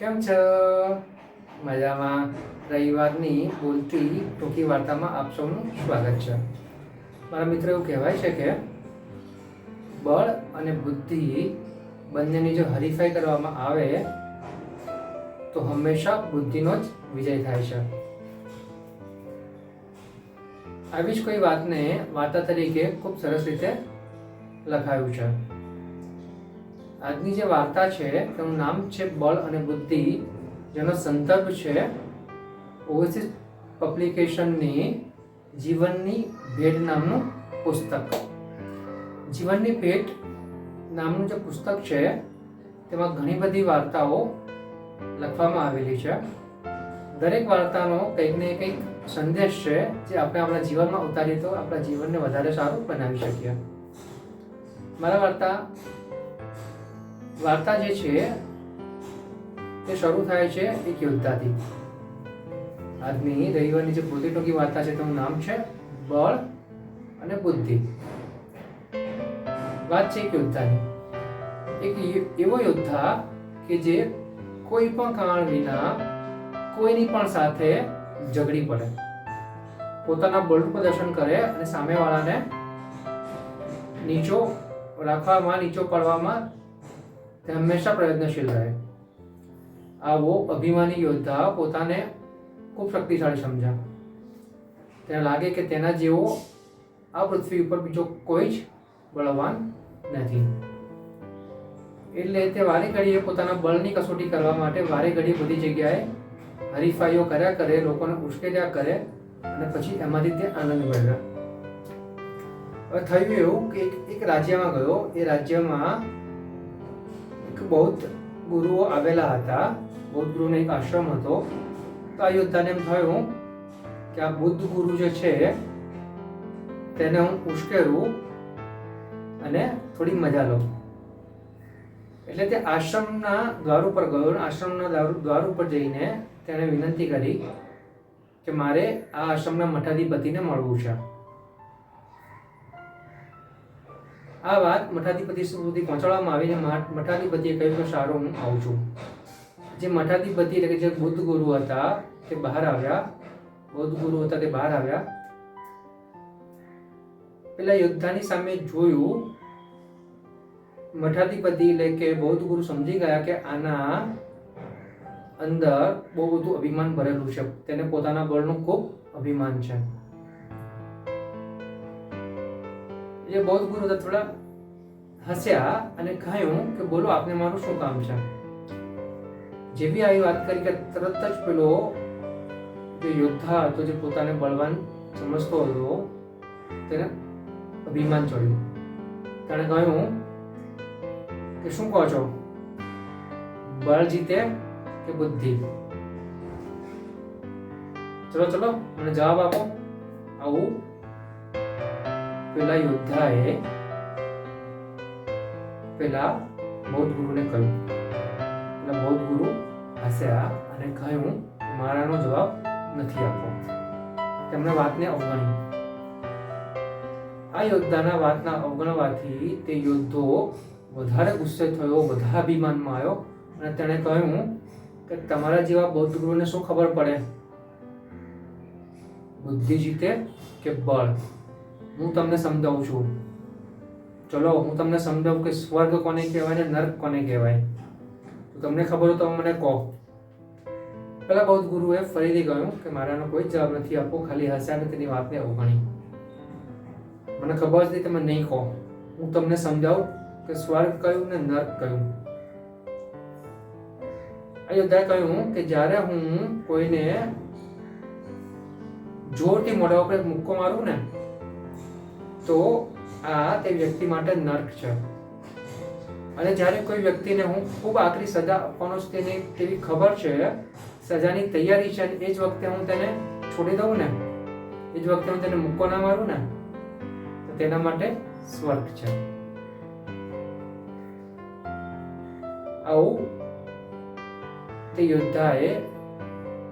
કેમ છો? મજામાં. રવિવારની બોલતી ટૂંકી વાર્તામાં આપ સૌનું સ્વાગત છે. મારા મિત્રો, એવું કહેવાય છે કે બળ અને બુદ્ધિ બંનેની જો હરીફાઈ કરવામાં આવે, તો હંમેશા બુદ્ધિનો જ વિજય થાય છે. આવી જ કોઈ વાતને વાર્તા તરીકે ખૂબ સરસ રીતે લખાયું છે. આજની જે વાર્તા છે, તેનું નામ છે બળ અને બુદ્ધિ, જેનો સંદર્ભ છે ઓવરસીઝ પબ્લિકેશનની જીવનની ભેટ નામનું પુસ્તક. જીવનની ભેટ નામનું જે પુસ્તક છે, તેમાં ઘણી બધી વાર્તાઓ લખવામાં આવેલી છે. દરેક વાર્તાનો કંઈક ને કંઈક સંદેશ છે, જે આપણે આપણા જીવનમાં ઉતારીએ તો આપણા જીવનને વધારે સારું બનાવી શકીએ. મારા વાર્તા વાર્તા જે છે તે શરૂ થાય છે એક યોદ્ધાથી. આજની રવિવારની જે પૂરતી ટૂંકી વાર્તા છે, તેનું નામ છે બળ અને બુદ્ધિ. વાત છે એક યોદ્ધાની. એક એવો યોદ્ધા કે જે કોઈ પણ કારણ વિના કોઈની પણ સાથે ઝઘડી પડે. પોતાના બળનું પ્રદર્શન કરે અને સામેવાળાને નીચો રાખવામાં, નીચો પાડવામાં તે હંમેશા પ્રયત્નશીલ રહે. આવો અભિમાની યોદ્ધા પોતાને ખૂબ શક્તિશાળી સમજા તેને લાગે કે તેના જેવો આ પૃથ્વી ઉપર બીજો કોઈ જ બળવાન નથી. એટલે તે વારે ઘડીએ પોતાના બળની કસોટી કરવા માટે વારે ઘડી બધી જગ્યાએ હરીફાઈઓ કર્યા કરે, લોકોને ઉશ્કેર્યા કરે અને પછી એમાંથી તે આનંદ મેળવ્યા હવે થયું એવું કે એક રાજ્યમાં ગયો. એ રાજ્યમાં બૌદ્ધ ગુરુઓ આવેલા હતા. બૌદ્ધ ગુરુનો એક આશ્રમ હતો. તો આ યોદ્ધાને એમ થયું કે આ બુદ્ધ ગુરુ જે છે, તેને હું ઉશ્કેરું અને થોડી મજા લઉં. એટલે તે આશ્રમના દ્વાર ઉપર ગયો આશ્રમના દ્વાર ઉપર જઈને તેણે વિનંતી કરી કે મારે આ આશ્રમના મઠાધિપતિને મળવું છે. આ વાત મઠાધિપતિ સુધી પહોંચાડવામાં આવીને મઠ- મઠાધિપતિએ કહ્યું કે સારો, હું આવું છું. જે મઠાધિપતિ એટલે કે જે બુદ્ધ ગુરુ હતા તે બહાર આવ્યા. બૌદ્ધ ગુરુ હતા તે બહાર આવ્યા. પેલા યોદ્ધાની સામે જોયું. મઠાધિપતિ એટલે કે બૌદ્ધ ગુરુ સમજી ગયા કે આના અંદર બહુ બધું અભિમાન ભરેલું છે. તેને પોતાના બળનું ખૂબ અભિમાન છે. એ બૌદ્ધ ગુરુ હતા થોડા હસ્યા અને કહ્યું કે બોલો, આપને મારું શું કામ છે? જેવી આવી વાત કરી કે તરત જ પેલો જે યોદ્ધા હતો, જે પોતાને બળવાન સમજતો હતો, તેને અભિમાન ચડ્યું. તેણે કહ્યું કે શું કહો છો? બળ જીતે કે બુદ્ધિ? ચલો ચલો, મને જવાબ આપો. આવું પેલા યોદ્ધાએ પેલા બૌદ્ધ ગુરુને કહ્યું. પેલા બૌદ્ધ ગુરુ હસ્યા અને કહ્યું, મારાનો જવાબ નથી આપવો તેમણે વાતને અવગણી. આ યોદ્ધાના વાતના અવગણવાથી તે યોદ્ધો વધારે ગુસ્સે થયો, વધારે અભિમાનમાં આવ્યો અને તેણે કહ્યું કે, તમારા જેવા બૌદ્ધ ગુરુને શું ખબર પડે? બુદ્ધિ જીતે કે બળ? હું તમને સમજાવું છું. ચલો, હું તમને સમજાવું કે સ્વર્ગ કોને કહેવાય ને નર્ક કોને કહેવાય? તમને ખબર હોય તો મને કહો. પેલા બૌદ્ધ ગુરુએ ફરીથી કહ્યું કે મારાનો કોઈ જવાબ નથી આપવો, ખાલી હસ્યા અને તેની વાતને અવગણી. મને ખબર હતી તમે નહીં કહો. હું તમને સમજાવું કે સ્વર્ગ કયું ને નર્ક કયું? અયોધ્યાએ કહ્યું કે જ્યારે હું કોઈને જોરથી મોઢા ઉપર મુક્કો મારું ને તો આ તે વ્યક્તિ માટે નર્ક છે. અને જ્યારે કોઈ વ્યક્તિને હું ખૂબ આકરી સજા આપવાનો છે તેની તેવી ખબર છે, સજાની તૈયારી છે એ જ વખતે હું તેને છોડી દઉં ને, એ જ વખતે હું તેને મૂકો ના મારું ને, તો તેના માટે સ્વર્ગ છે. આવું તે યોદ્ધાએ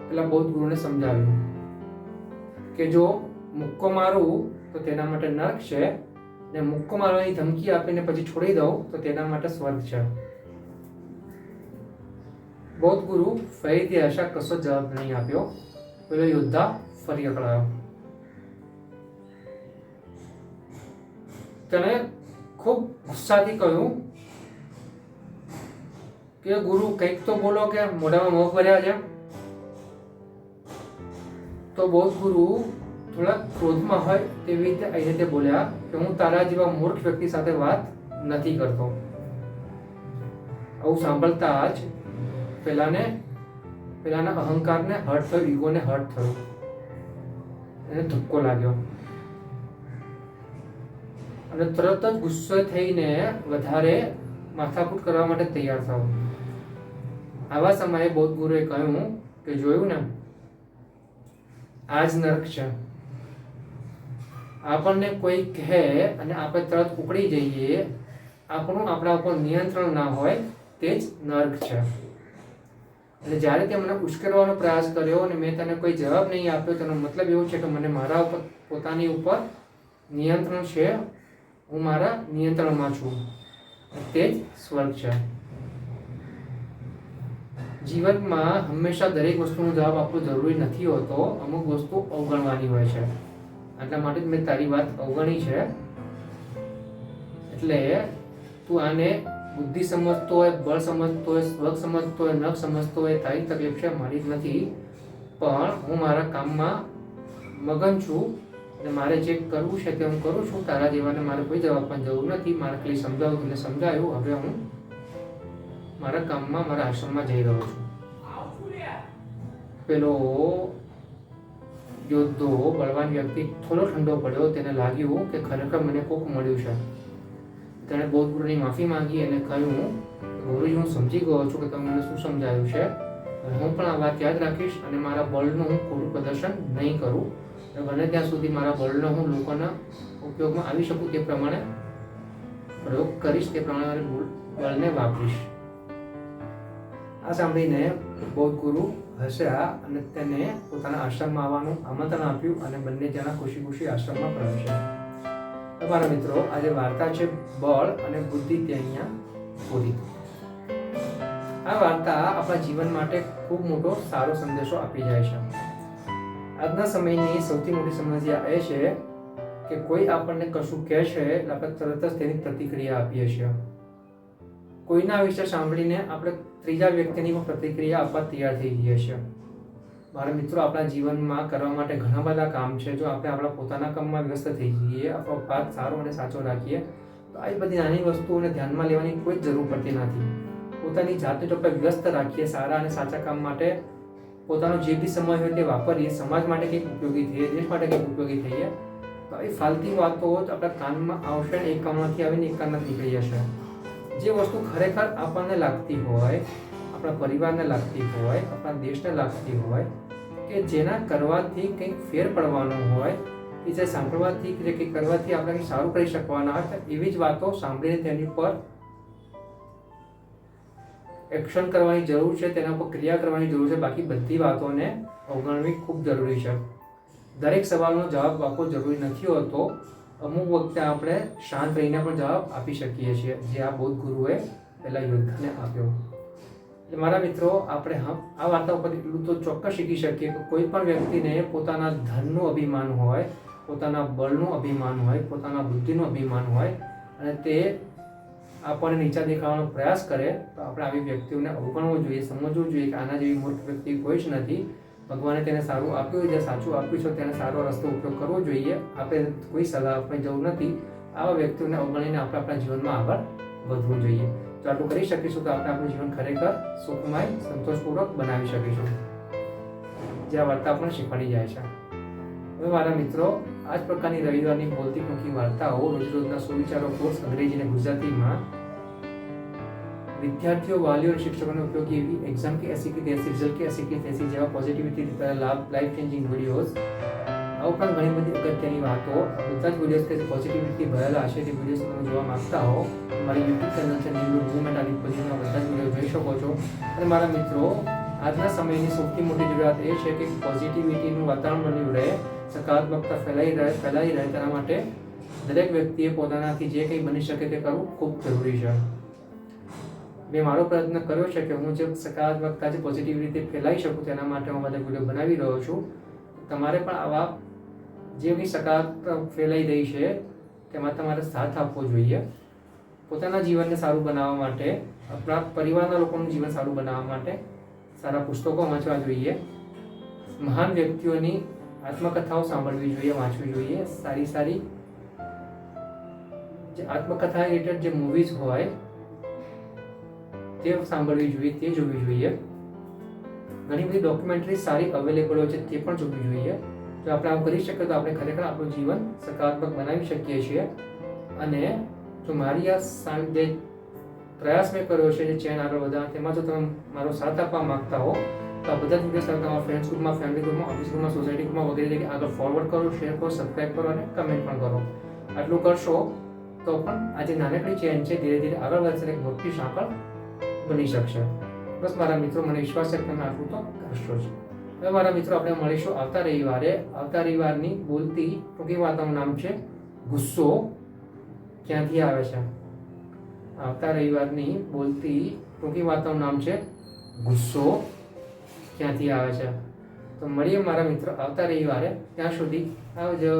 પેલા બૌદ્ધ ગુરુને સમજાવ્યું કે જો મુક્કો મારું તો તેના માટે નર્ક છે. ને મુક્કો મારવાની ધમકી આપીને પછી છોડી દઉં, તો તેના માટે સ્વર્ગ છે. બૌદ્ધ ગુરુ ફરીથી આશા કશો જવાબ નહીં આપ્યો. પેલો યોદ્ધા ફરી અકળાયો. તેણે ખૂબ ગુસ્સાથી કહ્યું કે, ગુરુ, કંઈક તો બોલો કે, મોઢામાં મોં ભર્યા છે. તો બૌદ્ધ ગુરુ થોડા ક્રોધમાં હોય તેવી રીતે આવી રીતે બોલ્યા કે હું તારા જેવા મૂર્ખ વ્યક્તિ સાથે વાત નથી કરતો. આવું સાંભળતા જ પેલાને, પેલાના અહંકારને હર્ટ થયો, ઈગોને હર્ટ થયો. એને ધક્કો લાગ્યો. અને તરત જ ગુસ્સો થઈને વધારે માથાકૂટ કરવા માટે તૈયાર થયો. આવા સમયે બૌદ્ધ ગુરુએ કહ્યું કે જોયું ને આ જ નરક છે. આપણને કોઈ કહે અને આપણે તરત ઉકળી જઈએ, આપણું આપણા ઉપર નિયંત્રણ ના હોય તે જ નર્ક છે. એટલે જ્યારે તે મને ઉશ્કેરવાનો પ્રયાસ કર્યો અને મેં તને કોઈ જવાબ નહીં આપ્યો, તેનો મતલબ એવો છે કે મને મારા ઉપર, પોતાની ઉપર નિયંત્રણ છે, હું મારા નિયંત્રણમાં છું. તે જ સ્વર્ગ છે. જીવનમાં હંમેશા દરેક વસ્તુનો જવાબ આપવો જરૂરી નથી હોતો, અમુક વસ્તુ અવગણવાની હોય છે. એટલા માટે મેં તારી વાત અવગણી છે. એટલે તું આને બુદ્ધિ સમજતો હોય બળ સમજતો હોય સ્વર્ગ સમજતો હોય નખ સમજતો હોય તારી તકલીફ છે મારી જ નથી. પણ હું મારા કામમાં મગન છું અને મારે જે કરવું છે તે હું કરું છું. તારા જેવાને મારે કોઈ જવાબ પણ જરૂર નથી. મારે ખાલી સમજાવું તમને સમજાયું. હવે હું મારા કામમાં મારા આશ્રમમાં જઈ રહ્યો છું. પેલો યોદ્ધો બળવાન વ્યક્તિ થોડો ઠંડો પડ્યો તેને લાગ્યું કે ખરેખર મને કોક મળ્યું છે. તેણે બૌદ્ધ ગુરુની માફી માંગી અને કહ્યું ગુરુજી હું સમજી ગયો છું કે તમે મને શું સમજાયું છે. હું પણ આ વાત યાદ રાખીશ અને મારા બળનું હું ખોટું પ્રદર્શન નહીં કરું. અને બને ત્યાં સુધી મારા બળનો હું લોકોના ઉપયોગમાં આવી શકું તે પ્રમાણે પ્રયોગ કરીશ તે પ્રમાણે બળને વાપરીશ. આ સાંભળીને બૌદ્ધ ગુરુ હસ્યા અને તેને પોતાના આશ્રમમાં આવવાનું આમંત્રણ આપ્યું અને બંને જણા ખુશી ખુશી આશ્રમમાં પ્રવેશ્યા. તમારા મિત્રો, આજે વાર્તા છે બળ અને બુદ્ધિ તે અહીંયા પૂરી આ વાર્તા આપણા જીવન માટે ખૂબ મોટો સારો સંદેશો આપી જાય છે. આજના સમયની સૌથી મોટી સમસ્યા એ છે કે કોઈ આપણને કશું કહે છે એટલે આપણે તરત જ તેની પ્રતિક્રિયા આપીએ છીએ. કોઈના વિશે સાંભળીને આપણે ત્રીજા વ્યક્તિની પણ પ્રતિક્રિયા આપવા તૈયાર થઈ જઈએ છીએ. મારા મિત્રો, આપણા જીવનમાં કરવા માટે ઘણા બધા કામ છે. જો આપણે આપણા પોતાના કામમાં વ્યસ્ત થઈ જઈએ, આપણો પાક સારો અને સાચો રાખીએ, તો આવી બધી નાની વસ્તુઓને ધ્યાનમાં લેવાની કોઈ જરૂર પડતી નથી. પોતાની જાતને જો આપણે વ્યસ્ત રાખીએ, સારા અને સાચા કામ માટે, પોતાનો જે બી સમય હોય તે વાપરીએ, સમાજ માટે કંઈક ઉપયોગી થઈએ, દેશ માટે કંઈક ઉપયોગી થઈએ, તો આવી ફાલતી વાતો આપણા કાનમાં આવશે ને એક કામમાંથી આવીને એક કામમાં નીકળી જશે. જે વસ્તુ ખરેખર આપણને લાગતી હોય, આપણા પરિવારને લાગતી હોય, આપણા દેશને લાગતી હોય, કે જેના કરવાથી કંઈક ફેર પડવાનો હોય, કે જે સાંભળવાથી, કે કંઈક કરવાથી આપણે કંઈક સારું કરી શકવાના હોય એવી જ વાતો સાંભળીને તેની પર એક્શન કરવાની જરૂર છે, તેના પર ક્રિયા કરવાની જરૂર છે, બાકી બધી વાતોને અવગણવી ખૂબ જરૂરી છે. દરેક સવાલનો જવાબ આપવો જરૂરી નથી હોતો. અમુક વખતે આપણે શાંત રહીને પણ જવાબ આપી શકીએ છીએ. જે આ બૌદ્ધ ગુરુએ પહેલા યોદ્ધાને આપ્યો. એટલે મારા મિત્રો, આપણે આ વાર્તા ઉપર એટલું તો ચોક્કસ શીખી શકીએ કે કોઈ પણ વ્યક્તિને પોતાના ધનનું અભિમાન હોય, પોતાના બળનું અભિમાન હોય, પોતાના બુદ્ધિનું અભિમાન હોય અને તે આપણને નીચા દેખાવાનો પ્રયાસ કરે, તો આપણે આવી વ્યક્તિઓને અવગણવું જોઈએ, સમજવું જોઈએ કે આના જેવી મૂર્ખ વ્યક્તિ કોઈ જ નથી. ભગવાને તેને સારું આપ્યું જે સાચું આપ્યું છે, તેને સારો રસ્તો ઉપયોગ કરવો જોઈએ. આપણે કોઈ સલાહ આપવાની જરૂર નથી. આવા વ્યક્તિઓને અવગણીને આપણે આપણા જીવનમાં આગળ વધવું જોઈએ. તો આટલું કરી શકીશું તો આપણે આપણું જીવન ખરેખર સુખમય, સંતોષપૂર્વક બનાવી શકીશું. જે આ વાર્તા આપણને શીખવાડી જાય છે. હવે મારા મિત્રો, આ જ પ્રકારની રવિવારની બોલતી ટૂંકી વાર્તાઓ રોજ રોજના સુવિચારો, કોર્સ અંગ્રેજી અને ગુજરાતીમાં વિદ્યાર્થીઓ, વાલીઓ અને શિક્ષકોને ઉપયોગી એવી એક્ઝામ કે એસી કે તેસી રિઝલ્ટ કે એસી કે તેસી જેવા પોઝિટિવિટી લાભ લાઈફ ચેન્જિંગ વિડીયોઝ આ ઉપરાંત ઘણી બધી અગત્યની વાતો. બધા જ વિડીયોઝ કે પોઝિટિવિટી ભરેલા હશે તે વિડીયોઝ તમે જોવા માંગતા હો, મારી યુટ્યુબ ચેનલ છે ન્યૂ મુવમેન્ટ આની પોઝિટિવના બધા જ વીડિયો જોઈ શકો છો. અને મારા મિત્રો, આજના સમયની સૌથી મોટી જરૂરિયાત એ છે કે પોઝિટિવિટીનું વાતાવરણ બન્યું રહે, સકારાત્મકતા ફેલાઈ રહે ફેલાઈ રહે તેના માટે દરેક વ્યક્તિએ પોતાનાથી જે કંઈ બની શકે તે કરવું ખૂબ જરૂરી છે. મેં મારો પ્રયત્ન કર્યો છે કે હું જે સકારાત્મકતા, જે પોઝિટિવ રીતે ફેલાવી શકું તેના માટે હું બધા વીડિયો બનાવી રહ્યો છું. તમારે પણ આવા જે બી સકારાત્મક ફેલાઈ રહી છે, તેમાં તમારે સાથ આપવો જોઈએ. પોતાના જીવનને સારું બનાવવા માટે, આપણા પરિવારના લોકોનું જીવન સારું બનાવવા માટે સારા પુસ્તકો વાંચવા જોઈએ. મહાન વ્યક્તિઓની આત્મકથાઓ સાંભળવી જોઈએ, વાંચવી જોઈએ. સારી સારી જે આત્મકથા રિલેટેડ જે મૂવીઝ હોય તે સાંભળવી જોઈએ, તે જોવી જોઈએ. ઘણી બધી ડોક્યુમેન્ટરી સારી અવેલેબલ હોય છે, તે પણ જોવી જોઈએ. જો આપણે આમ કરી શકીએ તો આપણે ખરેખર આપણું જીવન સકારાત્મક બનાવી શકીએ છીએ. અને જો મારી આ સાંજે પ્રયાસ મેં કર્યો છે, જે ચેન આગળ વધારવા, તેમાં જો તમે મારો સાથ આપવા માંગતા હો, તો આ બધા વીડિયો તમે તમારા ફ્રેન્ડ્સ ગ્રુપમાં ફેમિલી ગ્રુપમાં ઓફિસ ગ્રુપમાં સોસાયટી ગ્રુપમાં વગેરે જગ્યાએ આગળ ફોરવર્ડ કરો શેર કરો સબસ્ક્રાઈબ કરો અને કમેન્ટ પણ કરો. આટલું કરશો તો પણ આ જે નાનકડી ચેન છે, ધીરે ધીરે આગળ વધશે અને મોટી સાંકળ બની શકશે. બસ મારા મિત્રો, મને વિશ્વાસ છે તમે આટલું તો કરશો જ. હવે મારા મિત્રો, આપણે મળીશું આવતા રવિવારે. આવતા રવિવારની બોલતી ટૂંકી વાતોનું નામ છે ગુસ્સો ક્યાંથી આવે છે? આવતા રવિવારની બોલતી ટૂંકી વાતોનું નામ છે ગુસ્સો ક્યાંથી આવે છે? તો મળીએ મારા મિત્રો આવતા રવિવારે. ત્યાં સુધી આવજો.